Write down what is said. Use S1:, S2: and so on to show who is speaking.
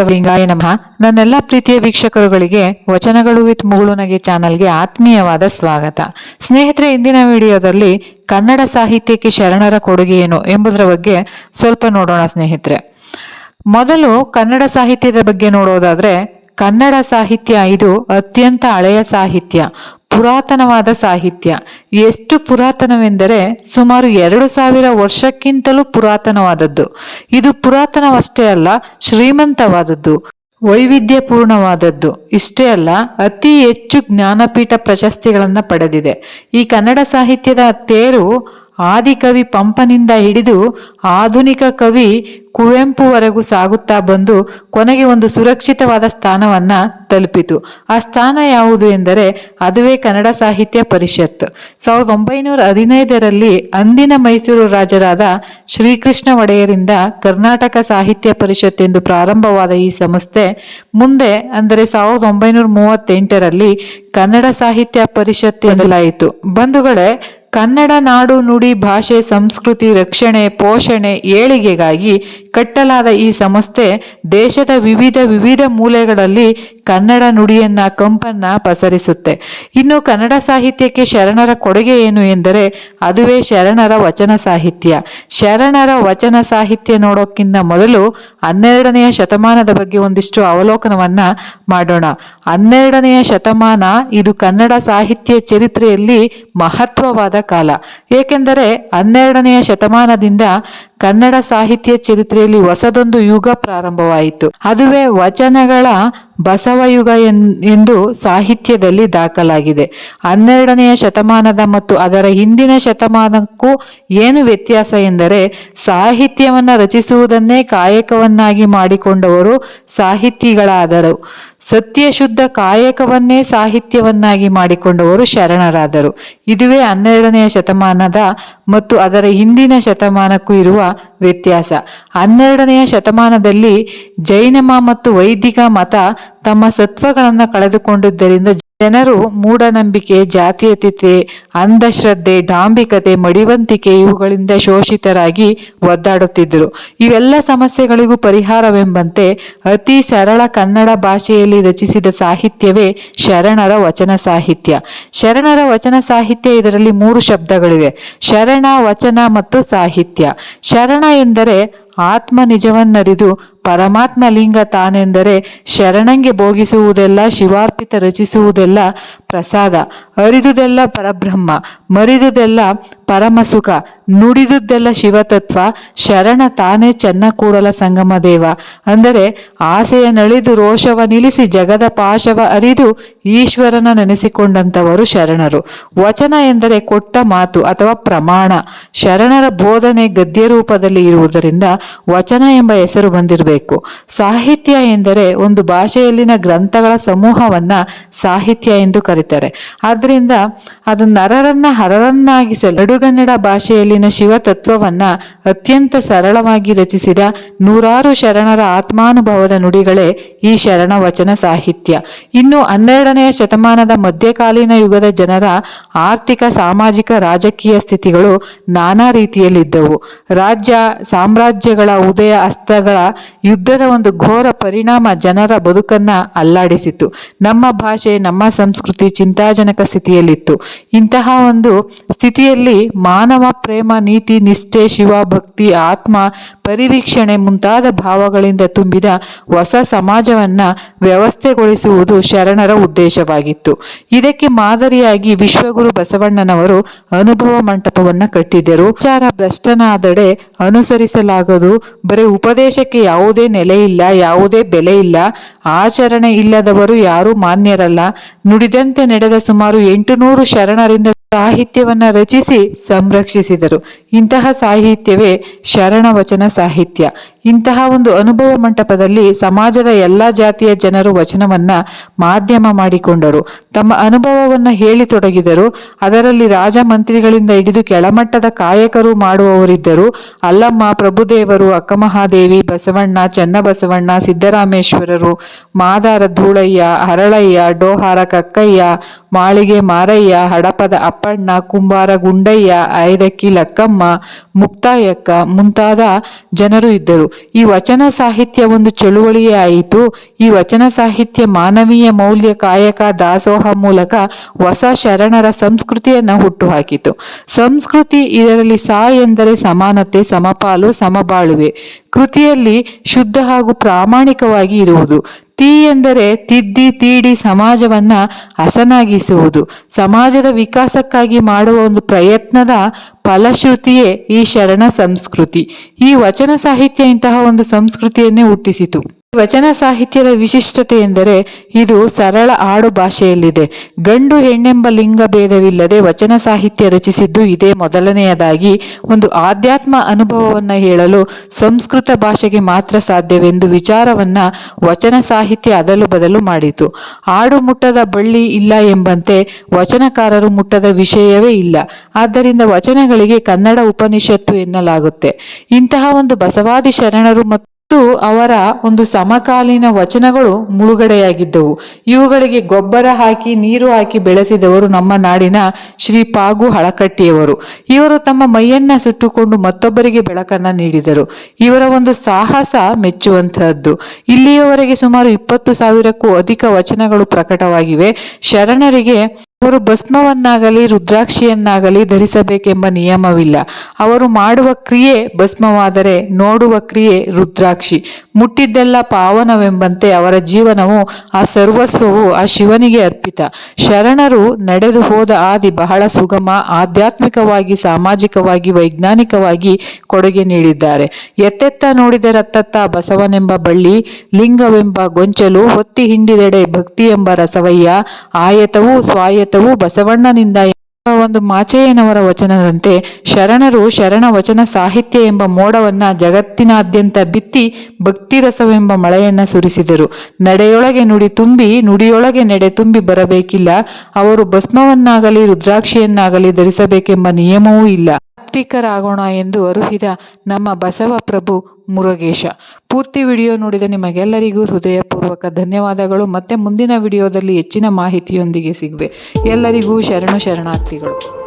S1: ಬಸವಲಿಂಗಾಯ ನಮಃ ನನ್ನೆಲ್ಲ ಪ್ರೀತಿಯ ವೀಕ್ಷಕರುಗಳಿಗೆ ವಚನಗಳು ವಿತ್ ಮುಗುಳುನಗೆ ಚಾನಲ್ಗೆ ಆತ್ಮೀಯವಾದ ಸ್ವಾಗತ ಸ್ನೇಹಿತರೆ ಇಂದಿನ ವಿಡಿಯೋದಲ್ಲಿ ಕನ್ನಡ ಸಾಹಿತ್ಯಕ್ಕೆ ಶರಣರ ಕೊಡುಗೆ ಏನು ಎಂಬುದರ ಬಗ್ಗೆ ಸ್ವಲ್ಪ ನೋಡೋಣ ಸ್ನೇಹಿತರೆ ಮೊದಲು ಕನ್ನಡ ಸಾಹಿತ್ಯದ ಬಗ್ಗೆ ನೋಡೋದಾದ್ರೆ ಕನ್ನಡ ಸಾಹಿತ್ಯ ಇದು ಅತ್ಯಂತ ಹಳೆಯ ಸಾಹಿತ್ಯ ಪುರಾತನವಾದ ಸಾಹಿತ್ಯ. ಎಷ್ಟು ಪುರಾತನವೆಂದರೆ ಸುಮಾರು ಎರಡು ಸಾವಿರ ವರ್ಷಕ್ಕಿಂತಲೂ ಪುರಾತನವಾದದ್ದು. ಇದು ಪುರಾತನವಷ್ಟೇ ಅಲ್ಲ, ಶ್ರೀಮಂತವಾದದ್ದು. ವೈವಿಧ್ಯಪೂರ್ಣವಾದದ್ದು. ಇಷ್ಟೇ ಅಲ್ಲ, ಅತಿ ಹೆಚ್ಚು ಜ್ಞಾನಪೀಠ ಪ್ರಶಸ್ತಿಗಳನ್ನು ಪಡೆದಿದೆ. ಈ ಕನ್ನಡ ಸಾಹಿತ್ಯದ ತೇರು ಆದಿಕವಿ ಪಂಪನಿಂದ ಹಿಡಿದು ಆಧುನಿಕ ಕವಿ ಕುವೆಂಪುವರೆಗೂ ಸಾಗುತ್ತಾ ಬಂದು ಕೊನೆಗೆ ಒಂದು ಸುರಕ್ಷಿತವಾದ ಸ್ಥಾನವನ್ನ ತಲುಪಿತು. ಆ ಸ್ಥಾನ ಯಾವುದು ಎಂದರೆ ಅದುವೇ ಕನ್ನಡ ಸಾಹಿತ್ಯ ಪರಿಷತ್. ಸಾವಿರದ ಒಂಬೈನೂರ ಹದಿನೈದರಲ್ಲಿ ಅಂದಿನ ಮೈಸೂರು ರಾಜರಾದ ಶ್ರೀಕೃಷ್ಣ ಒಡೆಯರಿಂದ ಕರ್ನಾಟಕ ಸಾಹಿತ್ಯ ಪರಿಷತ್ ಎಂದು ಪ್ರಾರಂಭವಾದ ಈ ಸಂಸ್ಥೆ, ಮುಂದೆ ಅಂದರೆ ಸಾವಿರದ ಒಂಬೈನೂರ ಮೂವತ್ತೆಂಟರಲ್ಲಿ ಕನ್ನಡ ಸಾಹಿತ್ಯ ಪರಿಷತ್ ಎನ್ನಲಾಯಿತು ಬಂಧುಗಳೇ ಕನ್ನಡ ನಾಡು ನುಡಿ ಭಾಷೆ, ಸಂಸ್ಕೃತಿ, ರಕ್ಷಣೆ, ಪೋಷಣೆ, ಏಳಿಗೆಗಾಗಿ ಕಟ್ಟಲಾದ ಈ ಸಂಸ್ಥೆ ದೇಶದ ವಿವಿಧ ವಿವಿಧ ಮೂಲೆಗಳಲ್ಲಿ ಕನ್ನಡ ನುಡಿಯನ್ನ, ಕಂಪನ್ನ ಪಸರಿಸುತ್ತೆ. ಇನ್ನು ಕನ್ನಡ ಸಾಹಿತ್ಯಕ್ಕೆ ಶರಣರ ಕೊಡುಗೆ ಏನು ಎಂದರೆ ಅದುವೇ ಶರಣರ ವಚನ ಸಾಹಿತ್ಯ. ಶರಣರ ವಚನ ಸಾಹಿತ್ಯ ನೋಡೋಕ್ಕಿಂತ ಮೊದಲು ಹನ್ನೆರಡನೆಯ ಶತಮಾನದ ಬಗ್ಗೆ ಒಂದಿಷ್ಟು ಅವಲೋಕನವನ್ನ ಮಾಡೋಣ. ಹನ್ನೆರಡನೆಯ ಶತಮಾನ ಇದು ಕನ್ನಡ ಸಾಹಿತ್ಯ ಚರಿತ್ರೆಯಲ್ಲಿ ಮಹತ್ವವಾದ ಕಾಲ. ಏಕೆಂದರೆ ಹನ್ನೆರಡನೆಯ ಶತಮಾನದಿಂದ ಕನ್ನಡ ಸಾಹಿತ್ಯ ಚರಿತ್ರೆಯಲ್ಲಿ ಹೊಸದೊಂದು ಯುಗ ಪ್ರಾರಂಭವಾಯಿತು. ಅದುವೇ ವಚನಗಳ ಬಸವಯುಗ ಎಂದು ಸಾಹಿತ್ಯದಲ್ಲಿ ದಾಖಲಾಗಿದೆ. ಹನ್ನೆರಡನೆಯ ಶತಮಾನದ ಮತ್ತು ಅದರ ಹಿಂದಿನ ಶತಮಾನಕ್ಕೂ ಏನು ವ್ಯತ್ಯಾಸ ಎಂದರೆ, ಸಾಹಿತ್ಯವನ್ನು ರಚಿಸುವುದನ್ನೇ ಕಾಯಕವನ್ನಾಗಿ ಮಾಡಿಕೊಂಡವರು ಸಾಹಿತಿಗಳಾದರು ಸತ್ಯಶುದ್ಧ ಕಾಯಕವನ್ನೇ ಸಾಹಿತ್ಯವನ್ನಾಗಿ ಮಾಡಿಕೊಂಡವರು ಶರಣರಾದರು. ಇದುವೇ ಹನ್ನೆರಡನೆಯ ಶತಮಾನದ ಮತ್ತು ಅದರ ಹಿಂದಿನ ಶತಮಾನಕ್ಕೂ ಇರುವ ವ್ಯತ್ಯಾಸ. ಹನ್ನೆರಡನೆಯ ಶತಮಾನದಲ್ಲಿ ಜೈನಮ ಮತ್ತು ವೈದಿಕ ಮತ ತಮ್ಮ ಸತ್ವಗಳನ್ನು ಕಳೆದುಕೊಂಡಿದ್ದರಿಂದ ಜನರು ಮೂಢನಂಬಿಕೆ ಜಾತೀಯತೆ ಅಂಧಶ್ರದ್ಧೆ ಡಾಂಬಿಕತೆ ಮಡಿವಂತಿಕೆ ಇವುಗಳಿಂದ ಶೋಷಿತರಾಗಿ ಒದ್ದಾಡುತ್ತಿದ್ದರು. ಇವೆಲ್ಲ ಸಮಸ್ಯೆಗಳಿಗೂ ಪರಿಹಾರವೆಂಬಂತೆ ಅತಿ ಸರಳ ಕನ್ನಡ ಭಾಷೆಯಲ್ಲಿ ರಚಿಸಿದ ಸಾಹಿತ್ಯವೇ ಶರಣರ ವಚನ ಸಾಹಿತ್ಯ. ಶರಣರ ವಚನ ಸಾಹಿತ್ಯ ಇದರಲ್ಲಿ ಮೂರು ಶಬ್ದಗಳಿವೆ. ಶರಣ, ವಚನ ಮತ್ತು ಸಾಹಿತ್ಯ. ಶರಣ ಎಂದರೆ ಆತ್ಮ ನಿಜವನ್ನರಿದು ಪರಮಾತ್ಮ ಲಿಂಗ ತಾನೆಂದರೆ ಶರಣಂಗೆ ಭೋಗಿಸುವುದೆಲ್ಲ, ಶಿವಾರ್ಪಿತ ರಚಿಸುವುದೆಲ್ಲ ಪ್ರಸಾದ. ಅರಿದುದೆಲ್ಲ ಪರಬ್ರಹ್ಮ, ಮರಿದುದೆಲ್ಲ ಪರಮಸುಖ, ನುಡಿದುದೆಲ್ಲ ಶಿವತತ್ವ, ಶರಣ ತಾನೇ ಚೆನ್ನ ಕೂಡಲ ಸಂಗಮ ದೇವ. ಅಂದರೆ ಆಸೆಯ ನಳಿದು, ರೋಷವ ನಿಲ್ಲಿಸಿ, ಜಗದ ಪಾಶವ ಅರಿದು ಈಶ್ವರನ ನೆನೆಸಿಕೊಂಡಂಥವರು ಶರಣರು. ವಚನ ಎಂದರೆ ಕೊಟ್ಟ ಮಾತು ಅಥವಾ ಪ್ರಮಾಣ. ಶರಣರ ಬೋಧನೆ ಗದ್ಯ ರೂಪದಲ್ಲಿ ಇರುವುದರಿಂದ ವಚನ ಎಂಬ ಹೆಸರು ಬಂದಿರಬೇಕು. ಸಾಹಿತ್ಯ ಎಂದರೆ ಒಂದು ಭಾಷೆಯಲ್ಲಿನ ಗ್ರಂಥಗಳ ಸಮೂಹವನ್ನ ಸಾಹಿತ್ಯ ಎಂದು ಕರೀತಾರೆ. ಆದ್ರಿಂದ ಅದು ನರರನ್ನ ಹರರನ್ನಾಗಿಸಲು ನಡುಗನ್ನಡ ಭಾಷೆಯಲ್ಲಿನ ಶಿವ ತತ್ವವನ್ನ ಅತ್ಯಂತ ಸರಳವಾಗಿ ರಚಿಸಿದ ನೂರಾರು ಶರಣರ ಆತ್ಮಾನುಭವದ ನುಡಿಗಳೇ ಈ ಶರಣ ವಚನ ಸಾಹಿತ್ಯ. ಇನ್ನು ಹನ್ನೆರಡನೆಯ ಶತಮಾನದ ಮಧ್ಯಕಾಲೀನ ಯುಗದ ಜನರ ಆರ್ಥಿಕ, ಸಾಮಾಜಿಕ, ರಾಜಕೀಯ ಸ್ಥಿತಿಗಳು ನಾನಾ ರೀತಿಯಲ್ಲಿದ್ದವು. ರಾಜ್ಯ ಸಾಮ್ರಾಜ್ಯಗಳ ಉದಯ ಅಸ್ತಗಳ ಯುದ್ಧದ ಒಂದು ಘೋರ ಪರಿಣಾಮ ಜನರ ಬದುಕನ್ನ ಅಲ್ಲಾಡಿಸಿತ್ತು. ನಮ್ಮ ಭಾಷೆ, ನಮ್ಮ ಸಂಸ್ಕೃತಿ ಚಿಂತಾಜನಕ ಸ್ಥಿತಿಯಲ್ಲಿತ್ತು. ಇಂತಹ ಒಂದು ಸ್ಥಿತಿಯಲ್ಲಿ ಮಾನವ ಪ್ರೇಮ, ನೀತಿ, ನಿಷ್ಠೆ, ಶಿವ, ಭಕ್ತಿ, ಆತ್ಮ, ಪರಿವೀಕ್ಷಣೆ ಮುಂತಾದ ಭಾವಗಳಿಂದ ತುಂಬಿದ ಹೊಸ ಸಮಾಜವನ್ನ ವ್ಯವಸ್ಥೆಗೊಳಿಸುವುದು ಶರಣರ ಉದ್ದೇಶವಾಗಿತ್ತು. ಇದಕ್ಕೆ ಮಾದರಿಯಾಗಿ ವಿಶ್ವಗುರು ಬಸವಣ್ಣನವರು ಅನುಭವ ಮಂಟಪವನ್ನ ಕಟ್ಟಿದ್ದರು. ವಿಚಾರ ಭ್ರಷ್ಟನಾದಡೆ ಅನುಸರಿಸಲಾಗದು. ಬರೀ ಉಪದೇಶಕ್ಕೆ ಯಾವುದೇ ನೆಲೆ ಇಲ್ಲ ಯಾವುದೇ ಬೆಲೆ ಇಲ್ಲ. ಆಚರಣೆ ಇಲ್ಲದವರು ಯಾರೂ ಮಾನ್ಯರಲ್ಲ. ನುಡಿದಂತೆ ನಡೆದ ಸುಮಾರು ಎಂಟುನೂರು ಶರಣರಿಂದ ಸಾಹಿತ್ಯವನ್ನು ರಚಿಸಿ ಸಂರಕ್ಷಿಸಿದರು. ಇಂತಹ ಸಾಹಿತ್ಯವೇ ಶರಣ ವಚನ ಸಾಹಿತ್ಯ. ಇಂತಹ ಒಂದು ಅನುಭವ ಮಂಟಪದಲ್ಲಿ ಸಮಾಜದ ಎಲ್ಲ ಜಾತಿಯ ಜನರು ವಚನವನ್ನ ಮಾಧ್ಯಮ ಮಾಡಿಕೊಂಡರು. ತಮ್ಮ ಅನುಭವವನ್ನು ಹೇಳಿ ತೊಡಗಿದರು. ಅದರಲ್ಲಿ ರಾಜಮಂತ್ರಿಗಳಿಂದ ಹಿಡಿದು ಕೆಳಮಟ್ಟದ ಕಾಯಕರು ಮಾಡುವವರಿದ್ದರು. ಅಲ್ಲಮ್ಮ ಪ್ರಭುದೇವರು, ಅಕ್ಕಮಹಾದೇವಿ, ಬಸವಣ್ಣ, ಚನ್ನಬಸವಣ್ಣ, ಸಿದ್ದರಾಮೇಶ್ವರರು, ಮಾದಾರ ಧೂಳಯ್ಯ, ಹರಳಯ್ಯ, ಡೋಹಾರ ಕಕ್ಕಯ್ಯ, ಮಾಳಿಗೆ ಮಾರಯ್ಯ, ಹಡಪದ ಅಪ್ಪಣ್ಣ, ಕುಂಬಾರ ಗುಂಡಯ್ಯ, ಐದಕ್ಕಿ ಲಕ್ಕಮ್ಮ, ಮುಕ್ತಾಯಕ್ಕ ಮುಂತಾದ ಜನರು ಇದ್ದರು. ಈ ವಚನ ಸಾಹಿತ್ಯ ಒಂದು ಚಳುವಳಿಯೇ ಆಯಿತು. ಈ ವಚನ ಸಾಹಿತ್ಯ ಮಾನವೀಯ ಮೌಲ್ಯ ಕಾಯಕ ದಾಸೋಹ ಮೂಲಕ ಹೊಸ ಶರಣರ ಸಂಸ್ಕೃತಿಯನ್ನ ಹುಟ್ಟುಹಾಕಿತು. ಸಂಸ್ಕೃತಿ ಇದರಲ್ಲಿ ಸಾ ಎಂದರೆ ಸಮಾನತೆ, ಸಮಪಾಲು, ಸಮಬಾಳುವೆ. ಕೃತಿಯಲ್ಲಿ ಶುದ್ಧ ಹಾಗೂ ಪ್ರಾಮಾಣಿಕವಾಗಿ ಇರುವುದು. ತಿ ಎಂದರೆ ತಿದ್ದಿ ತೀಡಿ ಸಮಾಜವನ್ನ ಹಸನಾಗಿಸುವುದು. ಸಮಾಜದ ವಿಕಾಸಕ್ಕಾಗಿ ಮಾಡುವ ಒಂದು ಪ್ರಯತ್ನದ ಫಲಶ್ರುತಿಯೇ ಈ ಶರಣ ಸಂಸ್ಕೃತಿ. ಈ ವಚನ ಸಾಹಿತ್ಯ ಇಂತಹ ಒಂದು ಸಂಸ್ಕೃತಿಯನ್ನೇ ಹುಟ್ಟಿಸಿತು. ವಚನ ಸಾಹಿತ್ಯದ ವಿಶಿಷ್ಟತೆ ಎಂದರೆ ಇದು ಸರಳ ಆಡು ಭಾಷೆಯಲ್ಲಿದೆ. ಗಂಡು ಹೆಣ್ಣೆಂಬ ಲಿಂಗ ಭೇದವಿಲ್ಲದೆ ವಚನ ಸಾಹಿತ್ಯ ರಚಿಸಿದ್ದು ಇದೇ ಮೊದಲನೆಯದಾಗಿ ಒಂದು ಆಧ್ಯಾತ್ಮ ಅನುಭವವನ್ನು ಹೇಳಲು ಸಂಸ್ಕೃತ ಭಾಷೆಗೆ ಮಾತ್ರ ಸಾಧ್ಯವೆಂದು ವಿಚಾರವನ್ನ ವಚನ ಸಾಹಿತ್ಯ ಅದಲು ಬದಲು ಮಾಡಿತು. ಆಡು ಮುಟ್ಟದ ಬಳ್ಳಿ ಇಲ್ಲ ಎಂಬಂತೆ ವಚನಕಾರರು ಮುಟ್ಟದ ವಿಷಯವೇ ಇಲ್ಲ. ಆದ್ದರಿಂದ ವಚನಗಳಿಗೆ ಕನ್ನಡ ಉಪನಿಷತ್ತು ಎನ್ನಲಾಗುತ್ತೆ. ಇಂತಹ ಒಂದು ಬಸವಾದಿ ಶರಣರು ಮತ್ತು ಅವರ ಒಂದು ಸಮಕಾಲೀನ ವಚನಗಳು ಮುಳುಗಡೆಯಾಗಿದ್ದವು. ಇವುಗಳಿಗೆ ಗೊಬ್ಬರ ಹಾಕಿ, ನೀರು ಹಾಕಿ ಬೆಳೆಸಿದವರು ನಮ್ಮ ನಾಡಿನ ಶ್ರೀ ಪಾಗು ಹಳಕಟ್ಟಿಯವರು. ಇವರು ತಮ್ಮ ಮೈಯನ್ನ ಸುಟ್ಟುಕೊಂಡು ಮತ್ತೊಬ್ಬರಿಗೆ ಬೆಳಕನ್ನ ನೀಡಿದರು. ಇವರ ಒಂದು ಸಾಹಸ ಮೆಚ್ಚುವಂತಹದ್ದು. ಇಲ್ಲಿಯವರೆಗೆ ಸುಮಾರು ಇಪ್ಪತ್ತು ಸಾವಿರಕ್ಕೂ ಅಧಿಕ ವಚನಗಳು ಪ್ರಕಟವಾಗಿವೆ. ಶರಣರಿಗೆ ಅವರು ಭಸ್ಮವನ್ನಾಗಲಿ, ರುದ್ರಾಕ್ಷಿಯನ್ನಾಗಲಿ ಧರಿಸಬೇಕೆಂಬ ನಿಯಮವಿಲ್ಲ. ಅವರು ಮಾಡುವ ಕ್ರಿಯೆ ಭಸ್ಮವಾದರೆ ನೋಡುವ ಕ್ರಿಯೆ ರುದ್ರಾಕ್ಷಿ. ಮುಟ್ಟಿದ್ದೆಲ್ಲ ಪಾವನವೆಂಬಂತೆ ಅವರ ಜೀವನವು ಆ ಸರ್ವಸ್ವವು ಆ ಶಿವನಿಗೆ ಅರ್ಪಿತ. ಶರಣರು ನಡೆದು ಹೋದ ಆದಿ ಬಹಳ ಸುಗಮ, ಆಧ್ಯಾತ್ಮಿಕವಾಗಿ, ಸಾಮಾಜಿಕವಾಗಿ, ವೈಜ್ಞಾನಿಕವಾಗಿ ಕೊಡುಗೆ ನೀಡಿದ್ದಾರೆ. ಎತ್ತೆತ್ತ ನೋಡಿದರತ್ತತ್ತ ಬಸವನೆಂಬ ಬಳ್ಳಿ, ಲಿಂಗವೆಂಬ ಗೊಂಚಲು, ಹೊತ್ತಿ ಹಿಂಡಿದೆಡೆ ಭಕ್ತಿ ಎಂಬ ರಸವಯ್ಯ, ಆಯತವೂ ಸ್ವಾಯತವೂ ಬಸವಣ್ಣನಿಂದ ಒಂದು ಮಾಚಯ್ಯನವರ ವಚನದಂತೆ ಶರಣರು ಶರಣ ವಚನ ಸಾಹಿತ್ಯ ಎಂಬ ಮೋಡವನ್ನ ಜಗತ್ತಿನಾದ್ಯಂತ ಬಿತ್ತಿ ಭಕ್ತಿರಸವೆಂಬ ಮಳೆಯನ್ನ ಸುರಿಸಿದರು. ನಡೆಯೊಳಗೆ ನುಡಿ ತುಂಬಿ, ನುಡಿಯೊಳಗೆ ನಡೆ ತುಂಬಿ ಬರಬೇಕಿಲ್ಲ. ಅವರು ಭಸ್ಮವನ್ನಾಗಲಿ, ರುದ್ರಾಕ್ಷಿಯನ್ನಾಗಲಿ ಧರಿಸಬೇಕೆಂಬ ನಿಯಮವೂ ಇಲ್ಲ. ಸಾತ್ವಿಕರಾಗೋಣ ಎಂದು ಅರುಹಿದ ನಮ್ಮ ಬಸವ ಪ್ರಭು ಮುರುಗೇಶ. ಪೂರ್ತಿ ವಿಡಿಯೋ ನೋಡಿದ ನಿಮಗೆಲ್ಲರಿಗೂ ಹೃದಯಪೂರ್ವಕ ಧನ್ಯವಾದಗಳು. ಮತ್ತೆ ಮುಂದಿನ ವಿಡಿಯೋದಲ್ಲಿ ಹೆಚ್ಚಿನ ಮಾಹಿತಿಯೊಂದಿಗೆ ಸಿಗುವೆ. ಎಲ್ಲರಿಗೂ ಶರಣು ಶರಣಾರ್ಥಿಗಳು.